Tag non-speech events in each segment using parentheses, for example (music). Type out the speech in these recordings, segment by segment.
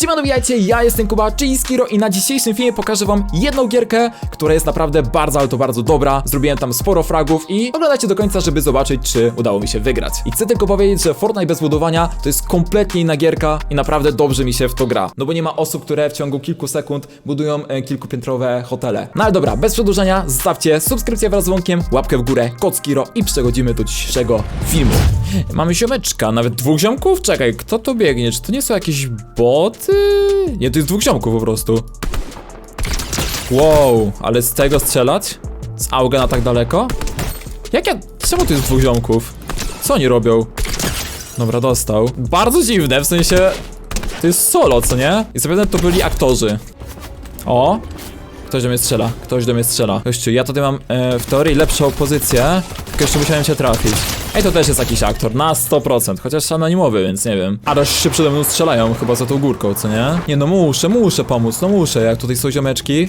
Siemano, witajcie, ja jestem Kuba, czyli Skiro i na dzisiejszym filmie pokażę wam jedną gierkę, która jest naprawdę bardzo, ale to bardzo dobra. Zrobiłem tam sporo fragów i oglądajcie do końca, żeby zobaczyć, czy udało mi się wygrać. I chcę tylko powiedzieć, że Fortnite bez budowania to jest kompletnie inna gierka i naprawdę dobrze mi się w to gra. No bo nie ma osób, które w ciągu kilku sekund budują e, kilkupiętrowe hotele. No ale dobra, bez przedłużania, zostawcie subskrypcję wraz z dzwonkiem, łapkę w górę, kod Skiro i przechodzimy do dzisiejszego filmu. Mamy ziomeczka, nawet dwóch ziomków? Czekaj, kto to biegnie? Czy to nie są jakieś boty? Nie, to jest dwóch ziomków po prostu. Wow, ale z tego strzelać? Z auga na tak daleko? Jak ja... Czemu tu jest dwóch ziomków? Co oni robią? Dobra, dostał. Bardzo dziwne, w sensie... To jest solo, co nie? I zapewne to byli aktorzy. O! Ktoś do mnie strzela, ktoś do mnie strzela. Gościu, ja tutaj mam e, w teorii lepszą pozycję, tylko jeszcze musiałem cię trafić. Ej, to też jest jakiś aktor, na 100%, chociaż anonimowy, więc nie wiem. A się przede mną strzelają, chyba za tą górką, co nie? Nie no, muszę, muszę pomóc, no muszę, jak tutaj są ziomeczki.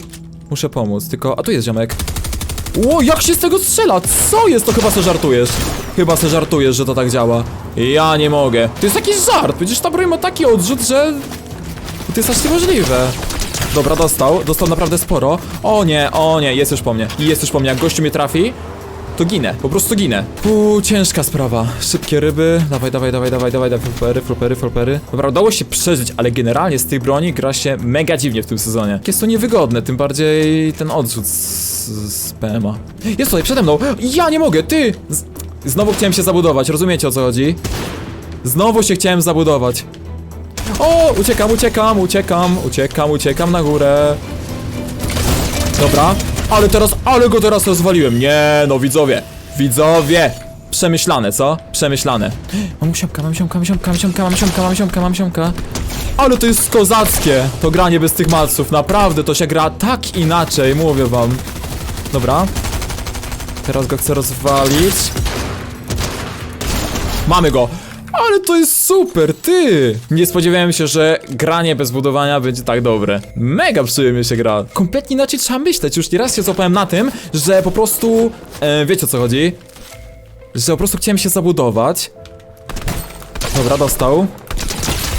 Muszę pomóc, tylko... A tu jest ziomek. Ło, jak się z tego strzela? Co jest? To chyba se żartujesz. Chyba se żartujesz, że to tak działa. Ja nie mogę. To jest jakiś żart, przecież ta broń ma taki odrzut, że... To jest aż niemożliwe. Dobra, dostał, dostał naprawdę sporo. O nie, o nie, jest już po mnie. Jest już po mnie, jak gościu mnie trafi, to ginę, po prostu ginę. Uuu, ciężka sprawa. Szybkie ryby, dawaj, dawaj, dawaj, dawaj, dawaj, dawaj, flopery, flopery, flopery. Dobra, udało się przeżyć, ale generalnie z tej broni gra się mega dziwnie w tym sezonie. Jest to niewygodne, tym bardziej ten odrzut z, z PMA. Jest tutaj, przede mną! Ja nie mogę, ty! Znowu chciałem się zabudować, rozumiecie o co chodzi? Znowu się chciałem zabudować. O, uciekam, uciekam, uciekam, uciekam, uciekam na górę. Dobra, ale teraz, ale go teraz rozwaliłem. Nie, no widzowie, widzowie. Przemyślane, co? Przemyślane. Mam siomka, mam siomka, mam siomka, mam siomka, mam siomka, mam siomka, mam siomka. Ale to jest kozackie, to granie bez tych malców. Naprawdę, to się gra tak inaczej, mówię wam. Dobra. Teraz go chcę rozwalić. Mamy go! Ale to jest super, ty! Nie spodziewałem się, że granie bez budowania będzie tak dobre. Mega przyjemnie się gra. Kompletnie inaczej trzeba myśleć. Już nieraz się złapałem na tym, że po prostu... E, wiecie o co chodzi? Że po prostu chciałem się zabudować. Dobra, dostał.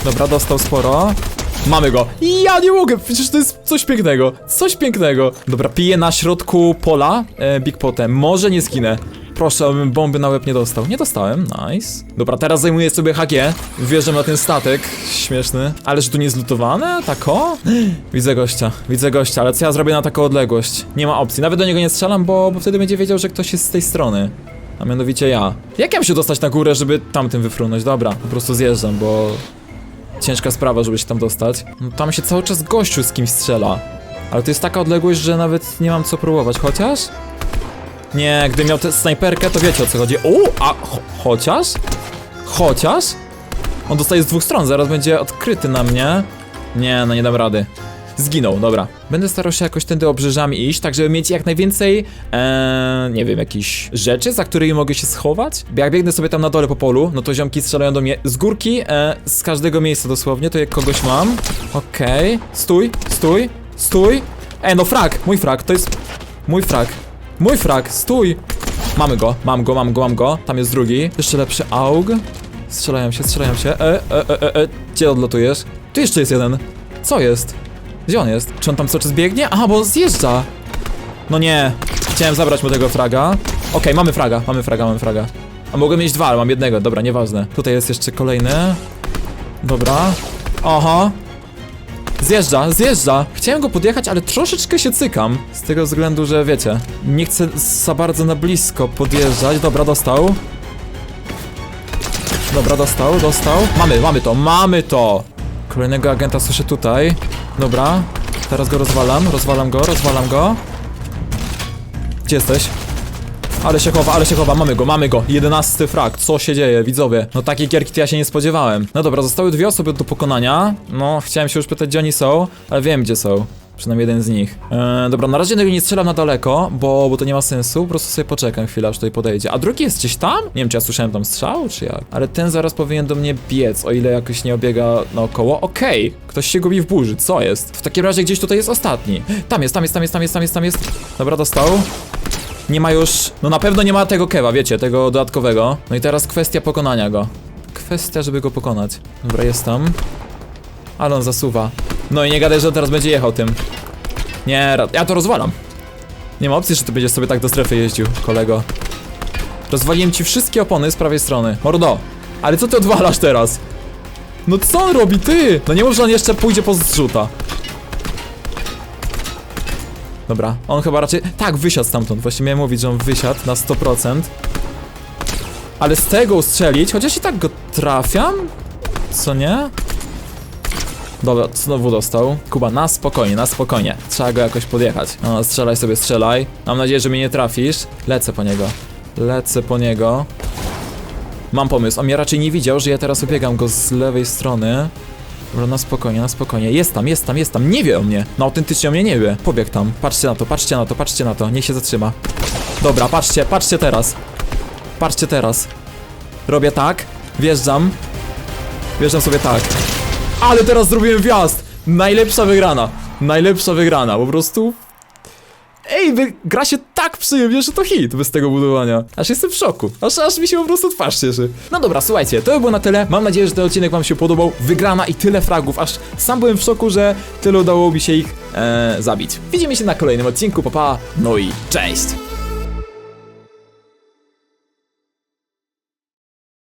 Dobra, dostał sporo. Mamy go. Ja nie mogę, przecież to jest coś pięknego. Coś pięknego. Dobra, piję na środku pola e, Big Potem. Może nie zginę. Proszę, abym bomby na łeb nie dostał. Nie dostałem, nice. Dobra, teraz zajmuję sobie HG. Wjeżdżam na ten statek. Śmieszny. Ale że tu nie jest lutowane? Tak o? (gasps) Widzę gościa, widzę gościa, ale co ja zrobię na taką odległość? Nie ma opcji. Nawet do niego nie strzelam, bo, bo wtedy będzie wiedział, że ktoś jest z tej strony. A mianowicie ja. Jak ja mam się dostać na górę, żeby tamtym wyfrunąć? Dobra, po prostu zjeżdżam, bo... Ciężka sprawa, żeby się tam dostać. No, tam się cały czas gościu z kimś strzela. Ale to jest taka odległość, że nawet nie mam co próbować, chociaż... Nie, gdy miał tę snajperkę, to wiecie o co chodzi. O, a cho chociaż? Chociaż? On dostaje z dwóch stron, zaraz będzie odkryty na mnie. Nie, no nie dam rady. Zginął, dobra. Będę starał się jakoś tędy obrzeżami iść, tak żeby mieć jak najwięcej, ee, nie wiem, jakichś rzeczy, za którymi mogę się schować. Bo jak biegnę sobie tam na dole po polu, no to ziomki strzelają do mnie z górki, e, z każdego miejsca dosłownie, to jak kogoś mam. Okej, stój, stój, stój. E, no frak, mój frak, to jest mój frak. Mój frak, stój! Mamy go, mam go, mam go, mam go. Tam jest drugi. Jeszcze lepszy aug. Strzelają się, strzelają się. E, e, e, e, e. Gdzie odlatujesz? Tu jeszcze jest jeden. Co jest? Gdzie on jest? Czy on tam cały czas biegnie? Aha, bo zjeżdża. No nie. Chciałem zabrać mu tego fraga. Okej, mamy fraga, mamy fraga, mamy fraga. A mogłem mieć dwa, ale mam jednego. Dobra, nieważne. Tutaj jest jeszcze kolejny. Dobra. Aha. Zjeżdża, zjeżdża. Chciałem go podjechać, ale troszeczkę się cykam. Z tego względu, że wiecie, nie chcę za bardzo na blisko podjeżdżać. Dobra, dostał. Dobra, dostał, dostał. Mamy, mamy to, mamy to! Kolejnego agenta słyszę tutaj. Dobra, teraz go rozwalam, rozwalam go, rozwalam go. Gdzie jesteś? Ale się chowa, ale się chowa, mamy go, mamy go. Jedenasty frag, co się dzieje, widzowie? No takiej gierki to ja się nie spodziewałem. No dobra, zostały dwie osoby do pokonania. No, chciałem się już pytać, gdzie oni są, ale wiem, gdzie są. Przynajmniej jeden z nich. Eee, dobra, na razie nie strzelam na daleko, bo, bo to nie ma sensu. Po prostu sobie poczekam chwilę, aż tutaj podejdzie. A drugi jest gdzieś tam? Nie wiem, czy ja słyszałem tam strzał, czy jak. Ale ten zaraz powinien do mnie biec, o ile jakoś nie obiega naokoło. Okej, ktoś się gubi w burzy, co jest? W takim razie gdzieś tutaj jest ostatni. Tam jest, tam jest, tam jest, tam jest, tam jest, tam jest. Dobra, dostał. Nie ma już. No na pewno nie ma tego kewa, wiecie, tego dodatkowego. No i teraz kwestia pokonania go. Kwestia, żeby go pokonać. Dobra, jest tam. ale on zasuwa. No i nie gadaj, że on teraz będzie jechał tym. Nie, ja to rozwalam. Nie ma opcji, że ty będziesz sobie tak do strefy jeździł, kolego. Rozwaliłem ci wszystkie opony z prawej strony. Mordo, ale co ty odwalasz teraz? No co on robi, ty? No nie mów, że on jeszcze pójdzie po zrzuta. Dobra, on chyba raczej... Tak, wysiadł stamtąd. Właśnie miałem mówić, że on wysiadł na 100%. Ale z tego ustrzelić, chociaż i tak go trafiam? Co nie? Dobra, znowu dostał. Kuba, na spokojnie, na spokojnie. Trzeba go jakoś podjechać. No, strzelaj sobie, strzelaj. Mam nadzieję, że mnie nie trafisz. Lecę po niego. Lecę po niego. Mam pomysł. On mnie raczej nie widział, że ja teraz obiegam go z lewej strony. Dobra, na spokojnie, na spokojnie. Jest tam, jest tam, jest tam. Nie wie o mnie. No autentycznie o mnie nie wie. Pobiegł tam. Patrzcie na to, patrzcie na to, patrzcie na to. Niech się zatrzyma. Dobra, patrzcie, patrzcie teraz. Patrzcie teraz. Robię tak. Wjeżdżam. Wjeżdżam sobie tak. Ale teraz zrobiłem wjazd! Najlepsza wygrana. Najlepsza wygrana. Po prostu Ej, wy, gra się tak przyjemnie, że to hit bez tego budowania. Aż jestem w szoku. Aż, aż mi się po prostu twarz cieszy. No dobra, słuchajcie, to by było na tyle. Mam nadzieję, że ten odcinek wam się podobał. Wygrana i tyle fragów, aż sam byłem w szoku, że tyle udało mi się ich e, zabić. Widzimy się na kolejnym odcinku, papa. No i cześć!